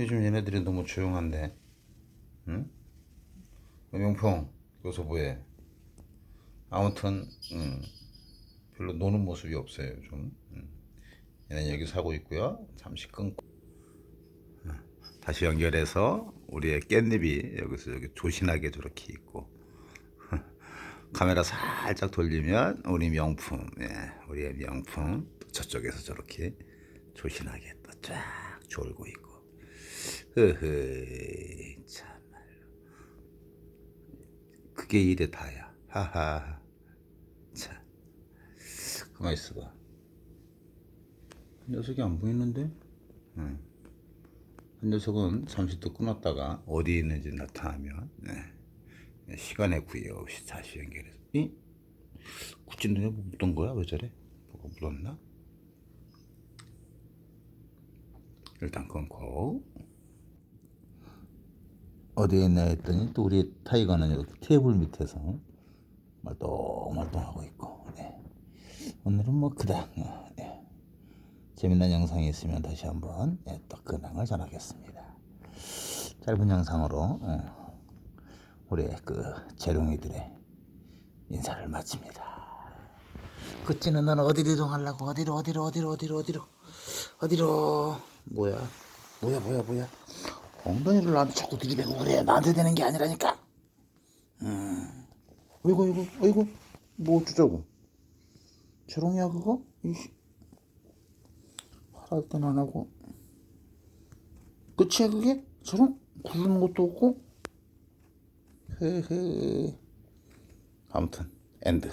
요즘 얘네들이 너무 조용한데, 응? 명평, 여기서 뭐해? 아무튼, 음, 별로 노는 모습이 없어요, 좀. 음. 얘는 여기 사고 있고요. 잠시 끊고. 어, 다시 연결해서 우리의 깻잎이 여기서 여기 조신하게 저렇게 있고. 카메라 살짝 돌리면 우리 명품, 예, 우리의 명품 또 저쪽에서 저렇게 조신하게 또 쫙 졸고 있고. 흐흐, 참말로. 그게 일의 다야. 하하. 참. 가만 있어봐. 녀석이 안 보이는데? 응. 한 녀석은 잠시 또 끊었다가 어디 있는지 나타나면 네. 시간에 구애 없이 다시 연결해서 이? 굳이 눈에 뭐 묻은 거야? 왜 저래? 뭐가 묻었나? 일단 끊고 어디에 있나 했더니 또 우리 타이거는 여기 테이블 밑에서 말똥말똥하고 있고. 네. 오늘은 뭐 어, 네. 재미난 영상이 있으면 다시 한번 네, 또 근황을 전하겠습니다. 짧은 영상으로 어, 우리 그 재롱이들의 인사를 마칩니다. 그치는 넌 어디로 이동하려고? 어디로 어디로 어디로 어디로 어디로? 어디로? 뭐야? 뭐야 뭐야 뭐야 엉덩이를 나한테 자꾸 들이대고 그래 나한테 되는 게 아니라니까 음. 어이구 어이구 어이구 뭐 어쩌자고 재롱이야 그거? 이씨 하라 땐안 하고 끝이야 그게? 재롱? 굴르는 것도 없고 헤헤 아무튼 엔드